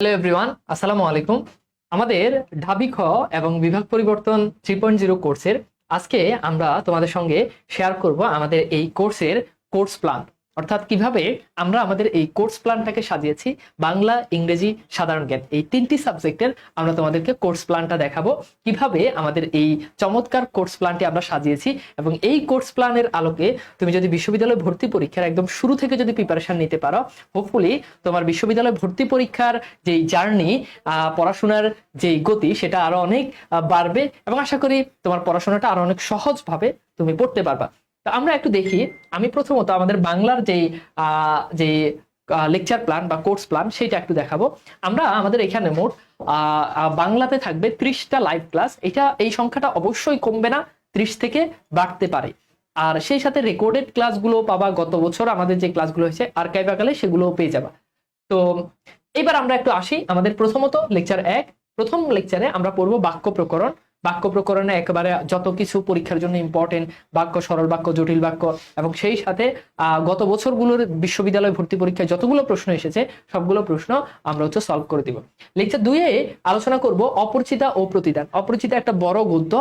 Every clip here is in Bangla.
হ্যালো এভরিওয়ান আসসালামু আলাইকুম। আমাদের ঢাবি খ এবং বিভাগ পরিবর্তন থ্রি পয়েন্ট জিরো কোর্সের আজকে আমরা তোমাদের সঙ্গে শেয়ার করব আমাদের এই কোর্সের কোর্স প্ল্যান অর্থাৎ কীভাবে আমরা আমাদের এই কোর্স প্ল্যানটাকে সাজিয়েছি, বাংলা, ইংরেজি, সাধারণ জ্ঞান, এই তিনটি সাবজেক্টের আমরা তোমাদেরকে কোর্স প্ল্যানটা দেখাবো, কীভাবে আমাদের এই চমৎকার কোর্স প্ল্যানটি আমরা সাজিয়েছি এবং এই কোর্স প্ল্যানের আলোকে তুমি যদি বিশ্ববিদ্যালয় ভর্তি পরীক্ষার একদম শুরু থেকে যদি প্রিপারেশন নিতে পারো হোপফুলি তোমার বিশ্ববিদ্যালয় ভর্তি পরীক্ষার যেই জার্নি পড়াশোনার যেই গতি সেটা আরও অনেক বাড়বে এবং আশা করি তোমার পড়াশোনাটা আরও অনেক সহজভাবে তুমি পড়তে পারবা। তো আমরা একটু দেখি। আমি প্রথমত আমাদের বাংলার যেই যে লেকচার প্ল্যান বা কোর্স প্ল্যান সেটা একটু দেখাবো। আমরা আমাদের এখানে মোট বাংলাতে থাকবে ত্রিশটা লাইভ ক্লাস এটা, এই সংখ্যাটা অবশ্যই কমবে না, ত্রিশ থেকে বাড়তে পারে। আর সেই সাথে রেকর্ডেড ক্লাসগুলো পাবা গত বছর আমাদের যে ক্লাসগুলো হয়েছে আর্কাইভ আকালে সেগুলো পেয়ে যাবা। তো, এবার আমরা একটু আসি আমাদের প্রথমত লেকচার এক। প্রথম লেকচারে আমরা পড়ব বাক্য প্রকরণ। বাক্য প্রকরণে একেবারে যত কিছু পরীক্ষার জন্য ইম্পর্টেন্ট বাক্য, সরল বাক্য, জটিল বাক্য এবং সেই সাথে গত বছরগুলোর বিশ্ববিদ্যালয় ভর্তি পরীক্ষায় যতগুলো প্রশ্ন এসেছে, সবগুলো প্রশ্ন আমরা হচ্ছে সলভ করে দিব। লেকচার দুইয়ে আলোচনা করব অপরিচিতা ও প্রতিদান। অপরিচিতা একটা বড় গদ্য,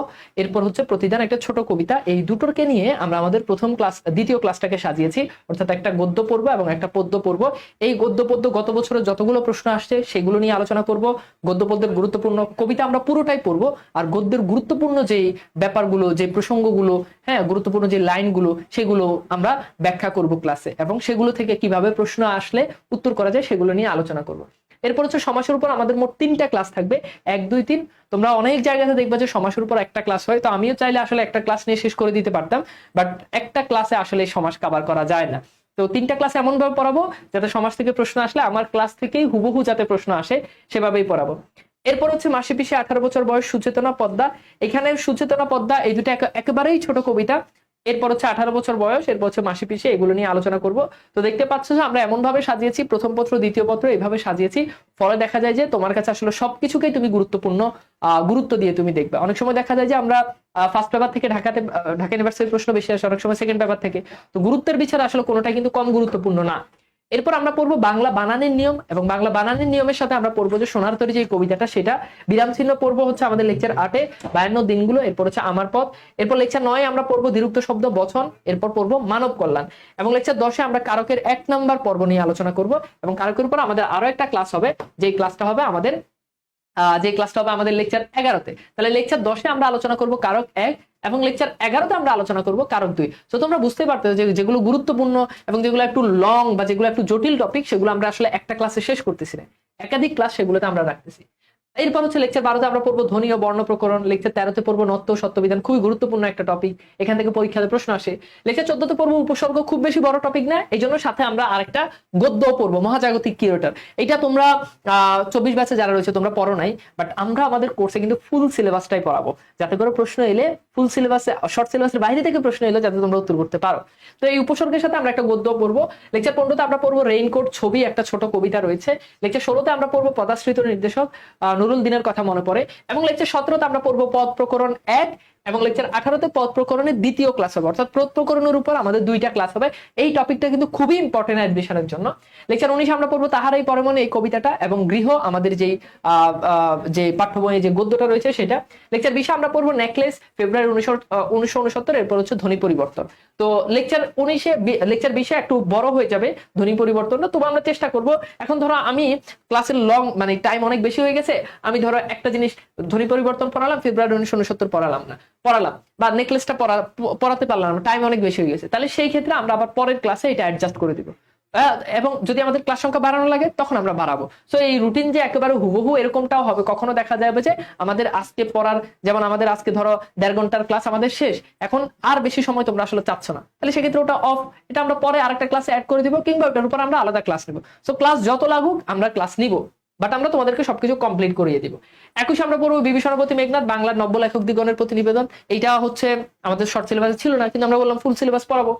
এরপর হচ্ছে প্রতিদান একটা ছোট কবিতা। এই দুটোকে নিয়ে আমরা আমাদের প্রথম ক্লাস, দ্বিতীয় ক্লাসটাকে সাজিয়েছি, অর্থাৎ একটা গদ্য পড়ব এবং একটা পদ্য পড়ব। এই গদ্য, পদ্য গত বছরের যতগুলো প্রশ্ন আসছে, সেগুলো নিয়ে আলোচনা করব। গদ্য, পদ্যের গুরুত্বপূর্ণ কবিতা আমরা পুরোটাই পড়ব। আর গদ্যের গুরুত্বপূর্ণ যে ব্যাপারগুলো যে প্রসঙ্গগুলো হ্যাঁ গুরুত্বপূর্ণ যে লাইনগুলো, সেগুলো আমরা ব্যাখ্যা করব ক্লাসে এবং সেগুলো থেকে কীভাবে প্রশ্ন আসলে উত্তর করা যায় সেগুলো নিয়ে আলোচনা করব। এরপর হচ্ছে সমাসের উপর আমাদের মোট তিনটা ক্লাস থাকবে, এক, দুই, তিন। তোমরা অনেক জায়গাতে দেখবে যে সমাসের উপর একটা ক্লাস হয়, তো আমিও চাইলে আসলে একটা ক্লাস নিয়ে শেষ করে দিতে পারতাম, বাট একটা ক্লাসে আসলে সমাস কাবার করা যায় না। তো তিনটা ক্লাস এমনভাবে পড়াবো, যাতে সমাজ থেকে প্রশ্ন আসলে আমার ক্লাস থেকেই হুবহু যাতে প্রশ্ন আসে, সেভাবেই পড়াবো। এরপর হচ্ছে মাসি পিসে আঠারো বছর বয়স সুচেতনা পদ্মা। এখানে সুচেতনা পদ্মা এই দুটো একেবারেই ছোট কবিতা। এরপর হচ্ছে আঠারো বছর বয়স, এরপর হচ্ছে মাসি পিসে এগুলো নিয়ে আলোচনা করব। তো দেখতে পাচ্ছ যে আমরা এমন ভাবে সাজিয়েছি, প্রথম পত্র, দ্বিতীয় পত্র এইভাবে সাজিয়েছি। ফলে দেখা যায় যে তোমার কাছে আসলে সবকিছুকেই তুমি গুরুত্বপূর্ণ গুরুত্ব দিয়ে তুমি দেখবে। অনেক সময় দেখা যায় যে আমরা ফার্স্ট পেপার থেকে ঢাকাতে, ঢাকা ইউনিভার্সিটির প্রশ্ন বেশি আসে, অনেক সময় সেকেন্ড পেপার থেকে। তো গুরুত্বের বিচারে আসলে কোনোটাই কিন্তু কম গুরুত্বপূর্ণ না। এরপর আমরা পড়ব বাংলা বানানের নিয়ম এবং বাংলা বানানের নিয়মের সাথে আমরা পড়ব যে সোনার তরী যে কবিতাটা, সেটা বিরাম চিহ্ন পড়ব হচ্ছে আমাদের লেকচার আটে, বায়ান্ন দিনগুলো, এরপর হচ্ছে আমার পথ, এরপর লেকচার নয় আমরা পড়ব দ্বিরুক্ত শব্দ বচন, এরপর পড়ব মানব কল্যাণ এবং লেকচার দশে আমরা কারকের এক নাম্বার পর্ব নিয়ে আলোচনা করব এবং কারকের উপর আমাদের আরও একটা ক্লাস হবে, যেই ক্লাসটা হবে আমাদের যে ক্লাসটা হবে আমাদের লেকচার এগারোতে। তাহলে লেকচার দশে আমরা আলোচনা করব কারক এক এবং লেকচার এগারোতে আমরা আলোচনা করব, কারণ তুই। তো তোমরা বুঝতে পারতে যে যেগুলো গুরুত্বপূর্ণ এবং যেগুলো একটু লং বা যেগুলো একটু জটিল টপিক সেগুলো আমরা আসলে একটা ক্লাসে শেষ করতেছি না। একাধিক ক্লাস সেগুলোতে আমরা রাখতেছি। এরপর হচ্ছে লেকচার বারোতে আমরা পড়ব ধ্বনি ও বর্ণ প্রকরণ লেকচার তেরোতে পড়ব নত্য, সত্যবিধান, খুবই গুরুত্বপূর্ণ একটা টপিক এখান থেকে পরীক্ষাতে প্রশ্ন আসে। লেকচার চোদ্দতে পড়ব উপসর্গ, খুব বেশি বড় টপিক না, এই জন্য সাথে আমরা আরেকটা গদ্য পড়ব, মহাজাগতিক কিউরেটার এটা তোমরা আহ চব্বিশ ব্যাচে যারা রয়েছে তোমরা পড়ো নাই বাট আমরা আমাদের কোর্সে কিন্তু ফুল সিলেবাসটাই পড়াবো। যাতে করে প্রশ্ন এলে ফুল সিলেবাসে শর্ট সিলেবাসের বাইরে থেকে প্রশ্ন এলে, যাতে তোমরা উত্তর করতে পারো। তো এই উপসর্গের সাথে আমরা একটা গদ্য পড়ব। লেকচার পনেরোতে আমরা পড়ব রেইনকোট ছবি, একটা ছোট কবিতা রয়েছে। লেকচার ষোলোতে আমরা পড়ব পদাশ্রিত নির্দেশক নুরুল দিনের কথা মনে পড়ে এবং লেকচার সতেরোতে আমরা পড়ব পদ প্রকরণ এক এবং লেকচার আঠারোতে পদ প্রকরণের দ্বিতীয় ক্লাস হবে। অর্থাৎ পদ প্রকরণের উপর আমাদের দুইটা ক্লাস হবে। এই টপিকটা কিন্তু খুবই ইম্পর্টেন্ট অ্যাডমিশনের জন্য। লেকচার উনিশ আমরা পড়ব তাহারাই পরমনে এই কবিতাটা এবং গৃহ আমাদের যেই যে পাঠ্য বইয়ে যে গদ্যটা রয়েছে সেটা। লেকচার বিশে আমরা পড়ব নেকলেস ফেব্রুয়ারি উনিশশো উনসত্তর, এরপর হচ্ছে ধ্বনি পরিবর্তন। তো লেকচার উনিশে লেকচার বিশে একটু বড় হয়ে যাবে ধ্বনি পরিবর্তনটা। তবু আমরা চেষ্টা করব। এখন ধরো আমি ক্লাসের লং মানে টাইম অনেক বেশি হয়ে গেছে। আমি ধরো একটা জিনিস ধ্বনি পরিবর্তন পড়ালাম ফেব্রুয়ারি উনিশশো উনসত্তর পড়ালাম না। পড়ালাম বা নেকলেসটা পড়া, পড়াতে পারলাম না টাইম অনেক বেশি হয়ে গেছে। তাহলে সেই ক্ষেত্রে আমরা আবার পরের ক্লাসে এটা অ্যাডজাস্ট করে দিব। এবং যদি আমাদের ক্লাস সংখ্যা বাড়ানো লাগে, তখন আমরা বাড়াবো। সো এই রুটিন যে একেবারে হুবহু এরকমটাও হবে, কখনো দেখা যাবে যে আমাদের আজকে পড়ার, যেমন আমাদের আজকে ধরো দেড় ঘণ্টার ক্লাস আমাদের শেষ, এখন আর বেশি সময় তোমরা আসলে চাচ্ছ না। তাহলে সেক্ষেত্রে ওটা অফ এটা আমরা পরে আরেকটা ক্লাসে অ্যাড করে দিব, কিংবা ওটার উপর আমরা আলাদা ক্লাস নেব। সো ক্লাস যত লাগুক, আমরা ক্লাস নিব। বাট আমরা তোমাদেরকে সবকিছু কমপ্লিট করিয়ে দিব। একুশে আমরা পড়ব বিভীষণপতি মেঘনাথ, বাংলার নব্য লেখক দিগণের প্রতিনিবেদন। এইটা হচ্ছে আমাদের শর্ট সিলেবাসে ছিল না, কিন্তু আমরা বললাম ফুল সিলেবাস পড়াবো।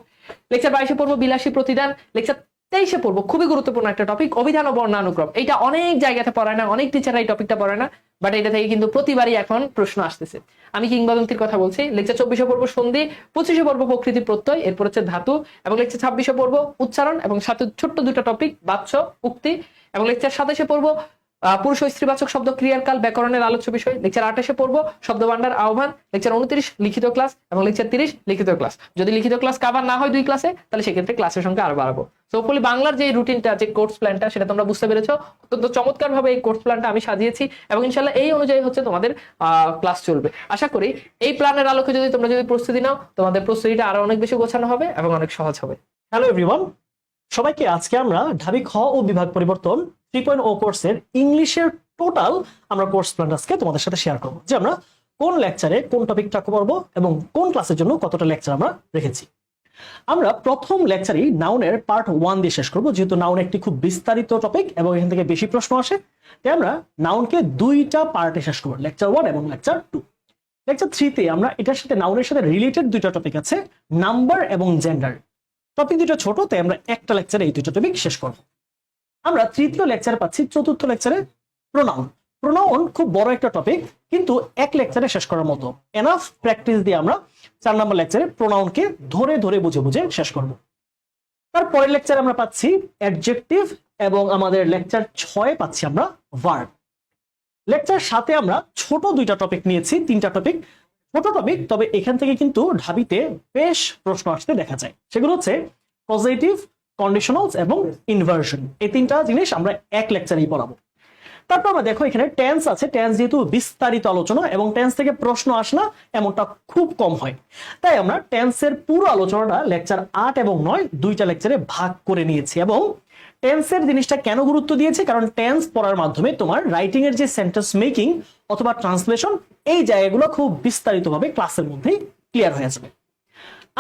লেকচার বাইশে পড়ব বিলাসী প্রতিদান। লেকচার তেইশে পড়ব খুবই গুরুত্বপূর্ণ একটা টপিক অভিধান ও বর্ণানুক্রম। এইটা অনেক জায়গাতে পড়ায় না, অনেক টিচার এই টপিকটা পড়ায় না বাট এটা থেকে কিন্তু প্রতিবারই এখন প্রশ্ন আসতেছে। আমি কিংবদন্তির কথা বলছি লেকচার চব্বিশে পড়ব সন্ধি, পঁচিশে পড়ব প্রকৃতি প্রত্যয়, এরপর হচ্ছে ধাতু, এবং লেকচার ছাব্বিশে পড়ব উচ্চারণ, এবং সাথে ছোট্ট দুটো টপিক বাচ্চ উক্তি এবং লেকচার সাতাশে পড়ব পুরুষ ও স্ত্রীবাচক শব্দ ক্রিয়ার কাল ব্যাকরণের আলোচ্য বিষয়। লেকচার আঠাশে পড়ব শব্দ ভান্ডার আহ্বান। লেকচার উনত্রিশ, লিখিত ক্লাস। এবং লেকচার তিরিশ, লিখিত ক্লাস। যদি লিখিত ক্লাস কাভার না হয় দুই ক্লাসে তাহলে সেক্ষেত্রে ক্লাসের সংখ্যা আরও বাড়াবো। হোপফুলি বাংলার যে রুটিনটা যে কোর্স প্ল্যানটা সেটা তোমরা বুঝতে পেরেছ। অত্যন্ত চমৎকার ভাবে এই কোর্স প্ল্যানটা আমি সাজিয়েছি। এবং ইনশাল্লাহ এই অনুযায়ী হচ্ছে তোমাদের ক্লাস চলবে। আশা করি এই প্ল্যানের আলোকে যদি তোমরা যদি প্রস্তুতি নাও, তোমাদের প্রস্তুতিটা আরও অনেক বেশি গোছানো হবে এবং অনেক সহজ হবে। হ্যালো এভরিওয়ান সবাইকে আজকে আমরা ঢাবি খ ও বিভাগ পরিবর্তন থ্রি পয়েন্ট ও কোর্সের ইংলিশের টোটাল আমরা কোর্স প্ল্যান আজকে তোমাদের সাথে শেয়ার করব। যে আমরা কোন লেকচারে কোন টপিকটা পড়ব এবং কোন ক্লাসের জন্য কতটা লেকচার আমরা রেখেছি। আমরা প্রথম লেকচারই নাউনের পার্ট ওয়ান দিয়ে শেষ করব, যেহেতু নাউন একটি খুব বিস্তারিত টপিক এবং এখান থেকে বেশি প্রশ্ন আসে, তাই আমরা নাউনকে দুইটা পার্টে শেষ করব লেকচার ওয়ান এবং লেকচার টু লেকচার থ্রিতে আমরা এটার সাথে নাউনের সাথে রিলেটেড দুইটা টপিক আছে নাম্বার এবং জেন্ডার টপিক দুটো ছোট, তাই আমরা একটা লেকচারে এই দুটো টপিক শেষ করব। আমরা তৃতীয় লেকচার পাচ্ছি, চতুর্থ লেকচারে প্রোনাউন প্রোনাউন খুব বড় একটা টপিক কিন্তু এক লেকচারে শেষ করার মতো। এনাফ প্র্যাকটিস দিয়ে আমরা চার নম্বর লেকচারে প্রোনাউনকে ধরে ধরে বুঝে বুঝে শেষ করব। তারপরের লেকচারে আমরা পাচ্ছি অ্যাডজেক্টিভ এবং আমাদের লেকচার ছয় পাচ্ছি আমরা ভার্ব লেকচার সাথে আমরা ছোট দুইটা টপিক নিয়েছি, তিনটা টপিক ছোট তবে এখান থেকে কিন্তু ঢাবিতে বেশ প্রশ্ন আসতে দেখা যায়। সেগুলো হচ্ছে পজিটিভ কন্ডিশনালস এবং ইনভার্সন এই তিনটা জিনিস আমরা এক লেকচারেই পড়াবো। তারপর আমরা দেখো এখানে টেন্স আছে। টেন্স যেহেতু বিস্তারিত আলোচনা এবং টেন্স থেকে প্রশ্ন আসে না, এমনটা খুব কম হয়। তাই আমরা টেন্সের পুরো আলোচনাটা লেকচার আট এবং নয় দুইটা লেকচারে ভাগ করে নিয়েছি এবং টেন্সের জিনিসটা কেন গুরুত্ব দিয়েছে? কারণ টেন্স পড়ার মাধ্যমে তোমার রাইটিং এর যে সেন্টেন্স মেকিং অথবা ট্রান্সলেশন এই জায়গাগুলো খুব বিস্তারিতভাবে ক্লাসের মধ্যেই ক্লিয়ার হয়ে যাবে।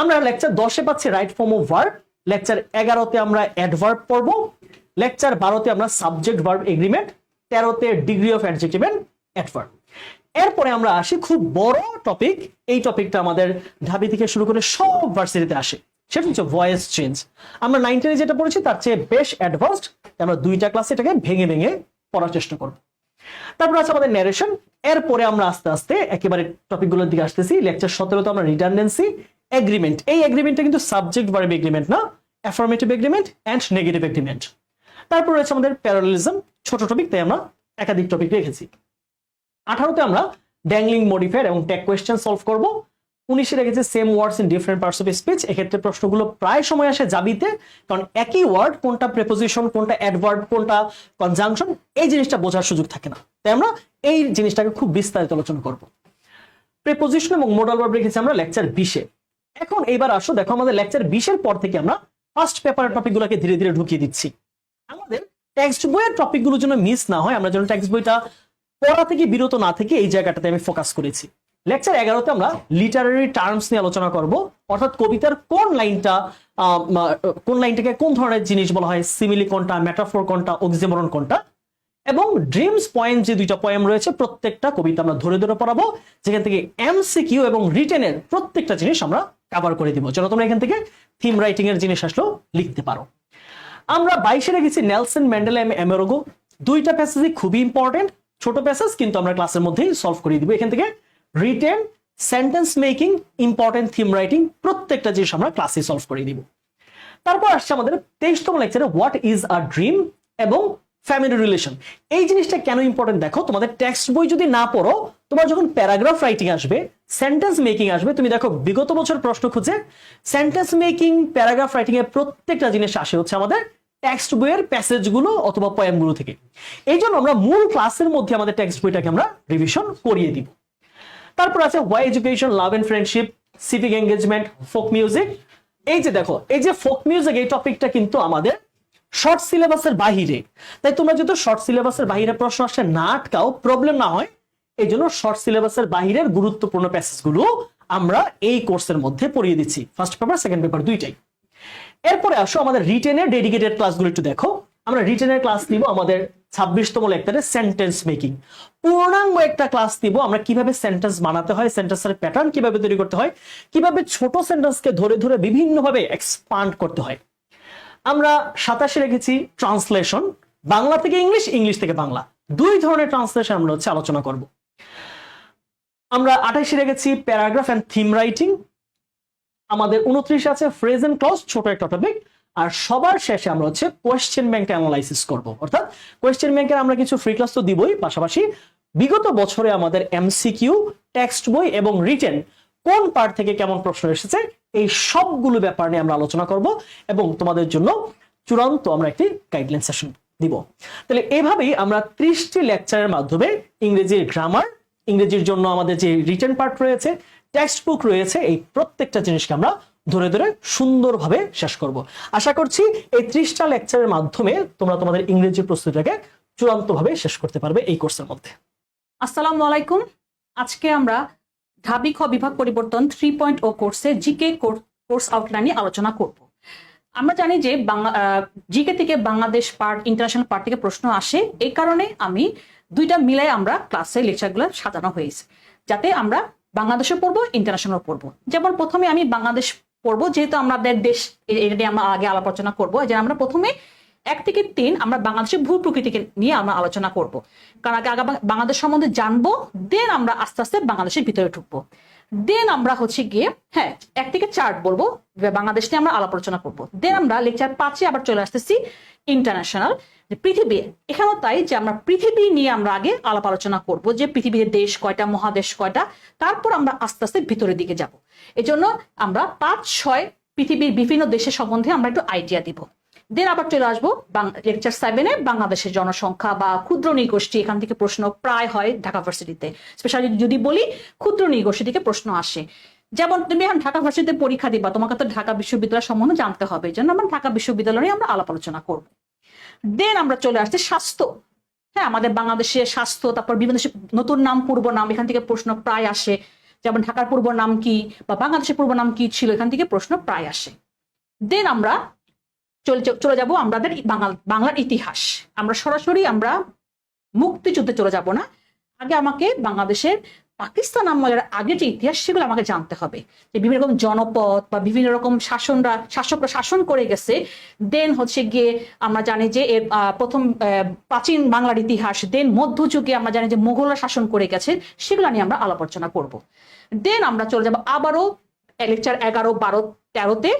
আমরা লেকচার দশে পাচ্ছি right form of verb lecture এগারোতে আমরা অ্যাডভার্ব পড়ব লেকচার বারোতে আমরা সাবজেক্ট ভার্ব এগ্রিমেন্ট তেরোতে degree of adjective and adverb এরপরে আমরা আসি খুব বড় টপিক এই টপিকটা আমাদের ঢাবি থেকে শুরু করে সব ভার্সিটিতে আসে। সেটা হচ্ছে ভয়েস চেঞ্জ আমরা নাইন টেনে যেটা পড়েছি, তার চেয়ে বেশ অ্যাডভান্সড আমরা দুইটা ক্লাসে এটাকে ভেঙে ভেঙে পড়ার চেষ্টা করব। তারপর আছে আমাদের ন্যারেশন এরপরে আমরা আস্তে আস্তে একেবারে টপিকগুলোর দিকে আসতেছি। লেকচার সতেরোতে আমরা রিটার্ডেন্সি এগ্রিমেন্ট এই এগ্রিমেন্টটা কিন্তু সাবজেক্ট ভার্ব এগ্রিমেন্ট না affirmative agreement and negative agreement তারপর রয়েছে আমাদের প্যারালিজম ছোট টপিক তাই আমরা একাধিক টপিক রেখেছি। আঠারোতে আমরা ড্যাংলিং মডিফায়ার এবং ট্যাগ কোয়েশ্চেন সলভ করব। উনিশে রেখেছে same words in different parts of speech এক্ষেত্রে প্রশ্নগুলো প্রায় সময় আসে জাবিতে কারণ একই ওয়ার্ড কোনটা প্রেপোজিশন কোনটা অ্যাডভার্ব কোনটা কনজাংশন এই জিনিসটা বোঝার সুযোগ থাকে না। তাই আমরা এই জিনিসটাকে খুব বিস্তারিত আলোচনা করব। প্রেপোজিশন এবং মোডাল ভার্ব রেখেছি আমরা লেকচার বিশে। এখন এইবার আসো, দেখো আমাদের লেকচার বিশের পর থেকে আমরা ফার্স্ট পেপারের টপিকগুলোকে ধীরে ধীরে ঢুকিয়ে দিচ্ছি। আমাদের টেক্সট বইয়ের টপিকগুলো যেন মিস না হয়, আমরা যেন টেক্সট বইটা পড়া থেকে বিরত না থেকে এই জায়গাটাতে আমি ফোকাস করেছি। লেকচার এগারোতে আমরা লিটারারি টার্মস নিয়ে আলোচনা করব। অর্থাৎ কবিতার কোন লাইনটা কোন লাইনটাকে কোন ধরনের জিনিস বলা হয়? সিমিলি কোনটা মেটাফোর কোনটা অক্সিমরন কোনটা? এবং ড্রিমস পয়েন্ট যে দুইটা পয়েম রয়েছে, প্রত্যেকটা কবিতা আমরা ধরে ধরে পড়াবো। যেখান থেকে এমসিকিউ এবং রিটেনের প্রত্যেকটা জিনিস আমরা কভার করে দিব। যেন তোমরা এখান থেকে থিম রাইটিং এর জিনিস আসলেও লিখতে পারো। আমরা বাইশে রেখেছি নেলসন ম্যান্ডেল এম এমেরোগো দুইটা প্যাসেজই খুবই ইম্পর্টেন্ট ছোট প্যাসেজ কিন্তু আমরা ক্লাসের মধ্যেই সলভ করে দিব। এখান থেকে written sentence making important theme writing প্রত্যেকটা জিনিস আমরা ক্লাসে সলভ করে দিব তারপর আসছে আমাদের তেইশতম লেকচারে হোয়াট ইজ আ ড্রিম এবং ফ্যামিলি রিলেশন এই জিনিসটা কেন ইম্পর্টেন্ট দেখো? তোমাদের টেক্সট বই যদি না পড়ো, তোমার যখন প্যারাগ্রাফ রাইটিং আসবে সেন্টেন্স মেকিং আসবে, তুমি দেখো বিগত বছর প্রশ্ন খুঁজে সেন্টেন্স মেকিং প্যারাগ্রাফ রাইটিং এর প্রত্যেকটা জিনিস আসে হচ্ছে আমাদের টেক্সট বইয়ের প্যাসেজগুলো অথবা পয়েমগুলো থেকে। এই জন্য আমরা মূল ক্লাসের মধ্যে আমাদের টেক্সট বইটাকে আমরা রিভিশন করিয়ে দিব। তারপর আছে why education love and friendship civic engagement folk music এই যে দেখো, এই যে ফোক মিউজিক এই টপিকটা কিন্তু আমাদের শর্ট সিলেবাসের বাহিরে। তাই তোমরা যেহেতু শর্ট সিলেবাসের বাহিরে প্রশ্ন আসে, না আটকাও প্রবলেম না হয় এই জন্য শর্ট সিলেবাসের বাহিরের গুরুত্বপূর্ণ প্যাসেজগুলো আমরা এই কোর্সের মধ্যে পড়িয়ে দিচ্ছি। ফার্স্ট পেপার সেকেন্ড পেপার দুইটাই। এরপরে আসো আমাদের রিটেনের ডেডিকেটেড ক্লাসগুলো একটু দেখো। আমরা রিটেনের ক্লাস নিব আমাদের ছাব্বিশতম লেকচারে সেন্টেন্স মেকিং পূর্ণাঙ্গ একটা ক্লাস দিব আমরা কীভাবে সেন্টেন্স বানাতে হয় সেন্টেন্সের প্যাটার্ন কীভাবে তৈরি করতে হয়, কীভাবে ছোট সেন্টেন্সকে ধরে ধরে বিভিন্নভাবে এক্সপান্ড করতে হয়। আমরা সাতাশে রেখেছি ট্রান্সলেশন বাংলা থেকে ইংলিশ ইংলিশ থেকে বাংলা। দুই ধরনের ট্রান্সলেশন আমরা হচ্ছে আলোচনা করব। আমরা আঠাশে রেখেছি প্যারাগ্রাফ অ্যান্ড থিম রাইটিং আমাদের উনত্রিশ আছে ফ্রেজ এন্ড ক্লজ ছোট একটা টপিক আর সবার শেষে আমরা হচ্ছে কোয়েশ্চেন ব্যাংক অ্যানালাইসিস করব। অর্থাৎ কোয়েশ্চেন ব্যাংকের আমরা কিছু ফ্রি ক্লাস তো দিবই, পাশাপাশি বিগত বছরে আমাদের এমসিকিউ টেক্সট বই এবং রিটেন কোন পার্ট থেকে কেমন প্রশ্ন এসেছে, এই সবগুলো ব্যাপার নিয়ে আমরা আলোচনা করব এবং তোমাদের জন্য চূড়ান্ত আমরা একটি গাইডলাইন সেশন দিব। তাহলে এভাবেই আমরা ত্রিশটি লেকচারের মাধ্যমে ইংরেজির গ্রামার ইংরেজির জন্য আমাদের যে রিটেন পার্ট রয়েছে টেক্সট বুক রয়েছে, এই প্রত্যেকটা জিনিসকে আমরা ধরে ধরে সুন্দরভাবে শেষ করব। আশা করছি এই ত্রিশটা লেকচারের মাধ্যমে তোমরা তোমাদের ইংরেজি প্রস্তুতিটাকে চূড়ান্তভাবে শেষ করতে পারবে এই কোর্সের মধ্যে। আসসালামু আলাইকুম। আজকে আমরা ঢাবি খ বিভাগ পরিবর্তন থ্রি পয়েন্ট ও কোর্সে জিকে কোর্স আউটলাইন নিয়ে আলোচনা করব। আমরা জানি যে বাংলা জিকে থেকে বাংলাদেশ পার্ট ইন্টারন্যাশনাল পার্ট থেকে প্রশ্ন আসে। এই কারণে আমি দুইটা মিলাই আমরা ক্লাসে লেকচারগুলো সাজানো হয়েছে। যাতে আমরা বাংলাদেশে পড়ব ইন্টারন্যাশনাল পড়ব। যেমন প্রথমে আমি বাংলাদেশ পড়ব যেহেতু আমাদের দেশ, এটা নিয়ে আমরা আগে আলোচনা করব। যে আমরা প্রথমে এক থেকে তিন আমরা বাংলাদেশের ভূ প্রকৃতিকে নিয়ে আমরা আলোচনা করব। কারণ আগে আগে বাংলাদেশ সম্বন্ধে জানব দেন আমরা আস্তে আস্তে বাংলাদেশের ভিতরে ঢুকবো। দেন আমরা হচ্ছে গিয়ে হ্যাঁ এক থেকে চার বলব বাংলাদেশ নিয়ে আমরা আলাপ আলোচনা করব। দেন আমরা লেকচার পাঁচে আবার চলে আসতেছি ইন্টারন্যাশনাল পৃথিবী। এখানেও তাই যে আমরা পৃথিবী নিয়ে আমরা আগে আলাপ আলোচনা করব, যে পৃথিবীর দেশ কয়টা, মহাদেশ কয়টা, তারপর আমরা আস্তে আস্তে ভিতরের দিকে যাব। এজন্য আমরা পাঁচ, ছয় পৃথিবীর বিভিন্ন দেশের সম্বন্ধে আমরা একটু আইডিয়া দিব। দেন আবার চলে আসব লেকচার সেভেনে বাংলাদেশের জনসংখ্যা বা ক্ষুদ্র নৃগোষ্ঠী, এখান থেকে প্রশ্ন প্রায় হয় ঢাকা ভার্সিটিতে। স্পেশালি যদি বলি ক্ষুদ্র নৃগোষ্ঠী থেকে প্রশ্ন আসে। যেমন তুমি এখন ঢাকা ভার্সিটিতে পরীক্ষা দিবা, তোমাকে তো ঢাকা বিশ্ববিদ্যালয় সম্বন্ধে জানতে হবে এই আমরা ঢাকা বিশ্ববিদ্যালয় নিয়ে আমরা আলাপ আলোচনা করব। দেন আমরা চলে আসছি স্বাস্থ্য। হ্যাঁ আমাদের বাংলাদেশের স্বাস্থ্য, তারপর বিভিন্ন নতুন নাম, পূর্ব নাম, এখান থেকে প্রশ্ন প্রায় আসে। যেমন ঢাকার পূর্ব নাম কি বা বাংলাদেশের পূর্ব নাম কি ছিল, এখান থেকে প্রশ্ন প্রায় আসে। দেন আমরা চলে চলে যাব আমাদের বাংলার ইতিহাস। আমরা সরাসরি আমরা মুক্তিযুদ্ধে চলে যাব না। আগে আমাকে বাংলাদেশের পাকিস্তান আমলের আগে যে ইতিহাস, সেগুলো আমাকে জানতে হবে। যে বিভিন্ন রকম জনপদ বা বিভিন্ন রকম শাসনরা, শাসকরা শাসন করে গেছে দেন হচ্ছে গিয়ে আমরা জানি যে এর প্রথম প্রাচীন বাংলার ইতিহাস দেন মধ্যযুগে আমরা জানি যে মোগলরা শাসন করে গেছে, সেগুলো নিয়ে আমরা আলাপ আলোচনা করব। দেন আমরা চলে যাব আবারও লেকচার এগারো, বারো, তেরোতে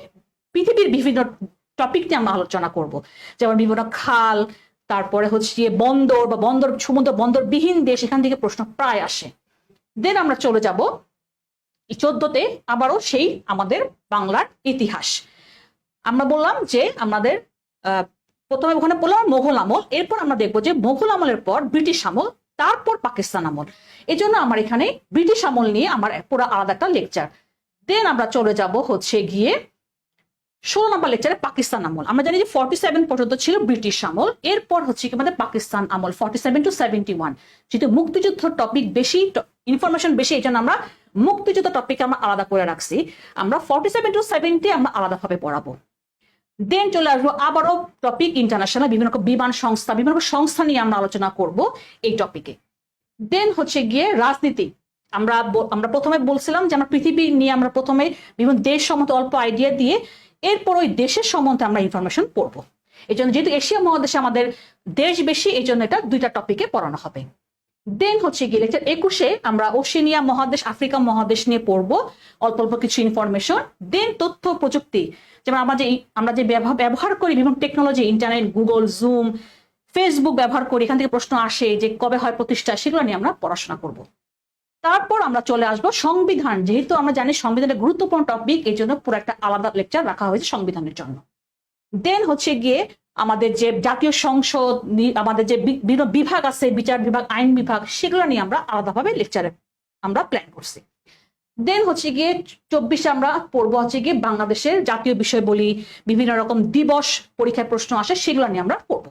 পৃথিবীর বিভিন্ন টপিক নিয়ে আমরা আলোচনা করব। যেমন বিভিন্ন খাল, তারপরে হচ্ছে বন্দর বা বন্দর, সমুদ্র বন্দরবিহীন দেশ, এখান থেকে প্রশ্ন প্রায় আসে। দেন আমরা চলে যাব চোদ্দতে, আবারও সেই আমাদের বাংলার ইতিহাস। আমরা বললাম যে আমাদের প্রথমে ওখানে বললাম মোঘল আমল, এরপর আমরা দেখব যে মোঘল আমলের পর ব্রিটিশ আমল, তারপর পাকিস্তান আমল। এই জন্য আমার এখানে ব্রিটিশ আমল নিয়ে আমার পুরো আলাদা একটা লেকচার দেন আমরা চলে যাব হচ্ছে গিয়ে ষোলো নম্বর লেকচারে পাকিস্তান আমল। আমরা জানি যে ফর্টি সেভেন পর্যন্ত ছিল ব্রিটিশ আমল, এরপর হচ্ছে কি আমাদের পাকিস্তান আমল forty seven to seventy one যেহেতু মুক্তিযুদ্ধ টপিক বেশি ইনফরমেশন বেশি, এই জন্য আমরা মুক্তিযুদ্ধ টপিক আমরা আলাদা করে রাখছি। আমরা ফর্টি সেভেন টু সেভেন্টি আমরা আলাদাভাবে পড়াবো। দেন চলে আসব আবারও টপিক ইন্টারন্যাশনাল বিভিন্ন রকম বিমান সংস্থা, বিভিন্ন রকম সংস্থা নিয়ে আমরা আলোচনা করব এই টপিকে দেন হচ্ছে গিয়ে রাজনীতি। আমরা আমরা প্রথমে বলছিলাম যে আমরা পৃথিবী নিয়ে আমরা প্রথমে বিভিন্ন দেশ সম্বন্ধে অল্প আইডিয়া দিয়ে এরপর ওই দেশের সম্বন্ধে আমরা ইনফরমেশন পড়ব। এই জন্য যেহেতু এশিয়া মহাদেশে আমাদের দেশ বেশি, এই জন্য এটা দুইটা টপিকে পড়ানো হবে। দেন হচ্ছে গিয়ে লেকচার একুশে আমরা ওশেনিয়া মহাদেশ, আফ্রিকা মহাদেশ নিয়ে পড়ব, অল্প অল্প কিছু ইনফরমেশন দেন তথ্য প্রযুক্তি। যেমন আমরা যে আমরা যে ব্যবহার করি বিভিন্ন technology internet Google Zoom Facebook ব্যবহার করি, এখান থেকে প্রশ্ন আসে যে কবে হয় প্রতিষ্ঠা, সেগুলো নিয়ে আমরা পড়াশোনা করব। তারপর আমরা চলে আসব সংবিধান। যেহেতু আমরা জানি সংবিধানের গুরুত্বপূর্ণ টপিক এই জন্য পুরো একটা আলাদা লেকচার রাখা হয়েছে সংবিধানের জন্য। দেন হচ্ছে গিয়ে আমাদের যে জাতীয় সংসদ আমাদের যে বিভাগ আছে, বিচার বিভাগ, আইন বিভাগ, সেগুলো নিয়ে আমরা আলাদাভাবে লেকচারে আমরা প্ল্যান করছি। দেন হচ্ছে গিয়ে চব্বিশে আমরা পড়ব হচ্ছে গিয়ে বাংলাদেশের জাতীয় বিষয় বলি, বিভিন্ন রকম দিবস পরীক্ষায় প্রশ্ন আসে, সেগুলো নিয়ে আমরা পড়ব।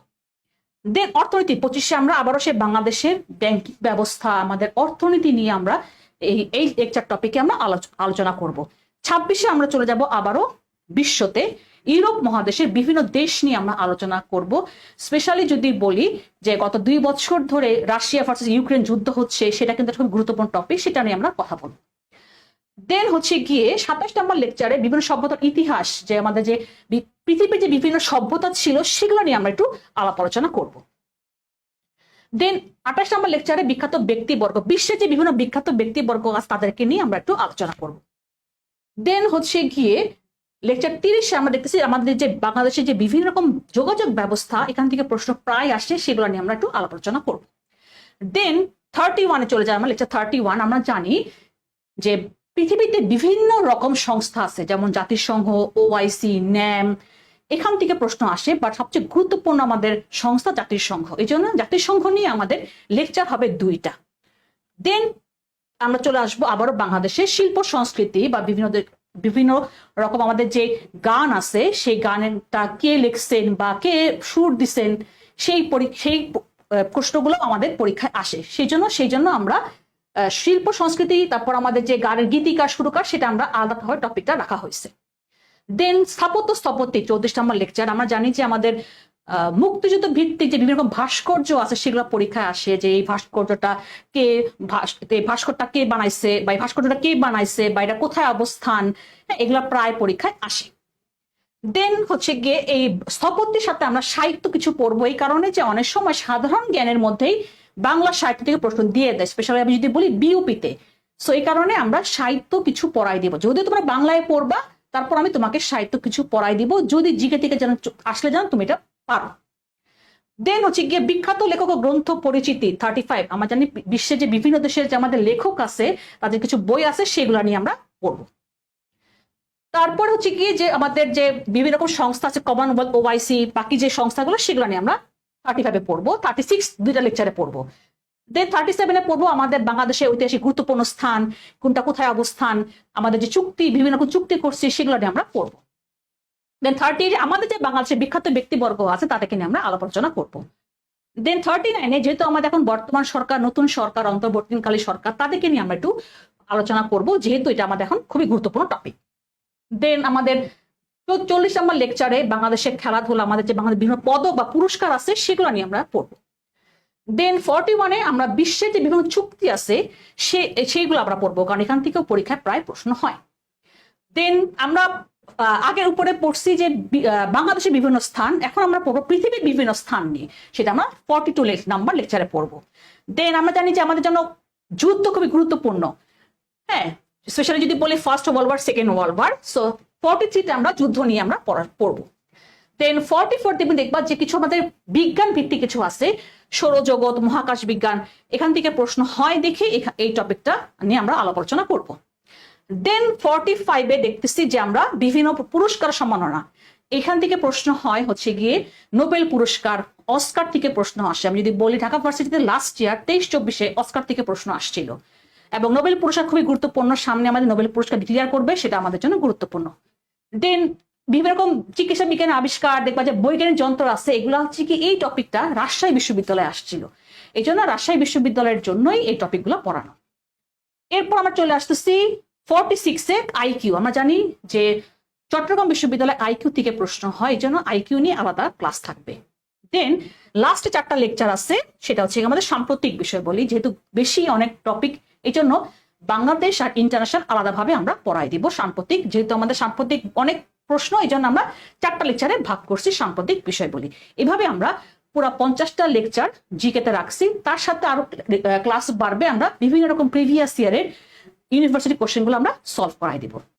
দেন অর্থনীতি, পঁচিশে আমরা আবারও সে বাংলাদেশের ব্যাংকিং ব্যবস্থা, আমাদের অর্থনীতি নিয়ে আমরা এই এই লেকচার টপিকে আমরা আলোচ- আলোচনা করব। ছাব্বিশে আমরা চলে যাব আবারও বিশ্বতে ইউরোপ মহাদেশের বিভিন্ন দেশ নিয়ে আমরা আলোচনা করব। স্পেশালি যদি বলি যে গত দুই বছর ধরে রাশিয়া ভার্সেস ইউক্রেন যুদ্ধ হচ্ছে, সেটা কিন্তু একটা গুরুত্বপূর্ণ টপিক সেটা নিয়ে আমরা কথা বলব। দেন হচ্ছে গিয়ে সাতাশ নম্বর লেকচারে বিভিন্ন সভ্যতার ইতিহাস, যে আমাদের যে পৃথিবীর যে বিভিন্ন সভ্যতা ছিল, সেগুলো নিয়ে আমরা একটু আলাপ আলোচনা করব। দেন আঠাশ নম্বর লেকচারে বিখ্যাত ব্যক্তিবর্গ, বিশ্বের যে বিভিন্ন বিখ্যাত ব্যক্তিবর্গ আছে, তাদেরকে নিয়ে আমরা একটু আলোচনা করব। দেন হচ্ছে গিয়ে লেকচার তিরিশে আমরা দেখতেছি আমাদের যে বাংলাদেশের যে বিভিন্ন রকম যোগাযোগ ব্যবস্থা এখান থেকে প্রশ্ন প্রায় আসে, সেগুলো নিয়ে আমরা একটু আলোচনা করব। দেন থার্টি ওয়ানে চলে যায় আমরা লেকচার থার্টি ওয়ান আমরা জানি যে পৃথিবীতে বিভিন্ন রকম সংস্থা আছে, যেমন জাতিসংঘ ওআইসি ন্যাম এখান থেকে প্রশ্ন আসে বাট সবচেয়ে গুরুত্বপূর্ণ আমাদের সংস্থা জাতিসংঘ। এই জন্য জাতিসংঘ নিয়ে আমাদের লেকচার হবে দুইটা। দেন আমরা চলে আসব আবারও বাংলাদেশের শিল্প, সংস্কৃতি বা বিভিন্ন বিভিন্ন রকম আমাদের যে গান আছে, সেই গানটা কে লিখছেন বা কে সুর দিছেন, সেই সেই প্রশ্নগুলো আমাদের পরীক্ষায় আসে। সেই জন্য সেই জন্য আমরা শিল্প, সংস্কৃতি, তারপর আমাদের যে গানের গীতিকার, সুরকার, সেটা আমরা আলাদাভাবে টপিকটা রাখা হয়েছে। দেন স্থাপত্য স্থপতি, চৌত্রিশ নম্বর লেকচার আমরা জানি যে আমাদের মুক্তিযুদ্ধ ভিত্তিক যে বিভিন্ন রকম ভাস্কর্য আছে সেগুলো পরীক্ষায় আসে যে এই ভাস্কর্যটা কে ভাস- এই ভাস্করটা কে বানাইছে বা এই ভাস্কর্যটা কে বানাইছে বা এটা কোথায় অবস্থান হ্যাঁ, এগুলো প্রায় পরীক্ষায় আসে। দেন হচ্ছে গিয়ে এই স্থপতির সাথে আমরা সাহিত্য কিছু পড়ব এই কারণে যে অনেক সময় সাধারণ জ্ঞানের মধ্যেই বাংলা সাহিত্য থেকে প্রশ্ন দিয়ে দেয় স্পেশালি আমি যদি বলি বিউপিতে সো এই কারণে আমরা সাহিত্য কিছু পড়াই দিব। যদিও তোমরা বাংলায় পড়বা তারপর আমি তোমাকে সাহিত্য কিছু পড়াই দিব। যদি জিকে থেকে যেন আসলে যেন তুমি এটা পারো। দেন হচ্ছে গিয়ে বিখ্যাত লেখক গ্রন্থ পরিচিতি থার্টি ফাইভ আমরা জানি বিশ্বে যে বিভিন্ন দেশের যে আমাদের লেখক আছে, তাদের কিছু বই আছে, সেগুলো নিয়ে আমরা পড়ব। তারপর হচ্ছে গিয়ে যে আমাদের যে বিভিন্ন রকম সংস্থা আছে কমনওয়েলথ ওআইসি বাকি যে সংস্থাগুলো, সেগুলো নিয়ে আমরা থার্টি ফাইভে পড়ব থার্টি সিক্স দুইটা লেকচারে পড়ব। দেন থার্টি সেভেনে পড়ব আমাদের বাংলাদেশের ঐতিহাসিক গুরুত্বপূর্ণ স্থান, কোনটা কোথায় অবস্থান, আমাদের যে চুক্তি, বিভিন্ন রকম চুক্তি করছি, সেগুলো নিয়ে আমরা পড়ব। দেন থার্টি আমাদের যে বাংলাদেশের বিখ্যাত ব্যক্তিবর্গ আছে, তাদেরকে নিয়ে আমরা আলাপ আলোচনা করব দেন থার্টি নাইনে যেহেতু আমাদের এখন বর্তমান সরকার, নতুন সরকার, অন্তর্বর্তীকালীন সরকার, তাদেরকে নিয়ে আমরা একটু আলোচনা করব, যেহেতু এটা আমাদের এখন খুবই গুরুত্বপূর্ণ টপিক দেন আমাদের চল্লিশ নম্বর লেকচারে বাংলাদেশের খেলাধুলা, আমাদের যে বাংলাদেশ বিভিন্ন পদক বা পুরস্কার আছে, সেগুলো নিয়ে আমরা পড়ব। দেন ফর্টি ওয়ানে আমরা বিশ্বের যে বিভিন্ন চুক্তি আছে, সে সেইগুলো আমরা পড়ব, কারণ এখান থেকেও পরীক্ষায় প্রায় প্রশ্ন হয়। দেন আমরা আগের উপরে পড়ছি যে বাংলাদেশের বিভিন্ন স্থান। এখন আমরা পড়ব পৃথিবীর বিভিন্ন স্থান নিয়ে, সেটা আমরা ফর্টি টু নাম্বার লেকচারে পড়ব। দেন আমরা জানি যে আমাদের জন্য যুদ্ধ খুবই গুরুত্বপূর্ণ। হ্যাঁ স্পেশালি যদি বলি first world war second world war so forty থ্রিতে আমরা যুদ্ধ নিয়ে আমরা পড়া- পড়ব। দেন ফর্টি ফোর তুমি দেখবা যে কিছু আমাদের বিজ্ঞান ভিত্তিক কিছু আছে, সৌরজগৎ, মহাকাশ বিজ্ঞান। এখান থেকে প্রশ্ন হয় দেখে এই টপিকটা নিয়ে আমরা আলাপ আলোচনা করব। দেন ফর্টি ফাইভে দেখতেছি যে আমরা বিভিন্ন পুরস্কার সম্মাননা। এখান থেকে প্রশ্ন হয় হচ্ছে গিয়ে নোবেল পুরস্কার, অস্কার থেকে প্রশ্ন আসে। আমি যদি বলি, ঢাকা ভার্সিটিতে লাস্ট ইয়ার তেইশ চব্বিশে অস্কার থেকে প্রশ্ন আসছিল। এবং নোবেল পুরস্কার খুবই গুরুত্বপূর্ণ। সামনে আমাদের নোবেল পুরস্কার ডিক্লিয়ার করবে, সেটা আমাদের জন্য গুরুত্বপূর্ণ। দেন বিভিন্ন রকম চিকিৎসা বিজ্ঞানের আবিষ্কার, দেখবা যে বৈজ্ঞানিক যন্ত্র আছে, এগুলো হচ্ছে কি এই টপিকটা রাজশাহী বিশ্ববিদ্যালয়ে আসছিল। এই জন্য রাজশাহী বিশ্ববিদ্যালয়ের জন্যই এই টপিকগুলো পড়ানো। এরপর আমরা চলে আসতেছি ফর্টি সিক্সে আইকিউ আমরা জানি যে চট্টগ্রাম বিশ্ববিদ্যালয়ে আইকিউ থেকে প্রশ্ন হয় জন্য আইকিউ নিয়ে আলাদা ক্লাস থাকবে। দেন লাস্টে চারটা লেকচার আছে, সেটা হচ্ছে আমাদের সাম্প্রতিক বিষয় বলি, যেহেতু বেশি অনেক টপিক এই জন্য বাংলাদেশ আর ইন্টারন্যাশনাল আলাদাভাবে আমরা পড়াই দিব সাম্প্রতিক। যেহেতু আমাদের সাম্প্রতিক অনেক প্রশ্ন, এই জন্য আমরা চারটা লেকচারে ভাগ করছি সাম্প্রতিক বিষয় বলি। এভাবে আমরা পুরো পঞ্চাশটা লেকচার জিকেতে রাখছি। তার সাথে আরও ক্লাস বাড়বে। আমরা বিভিন্ন রকম প্রিভিয়াস ইয়ারের ইউনিভার্সিটি কোশ্চেনগুলো আমরা সলভ করাই দিব।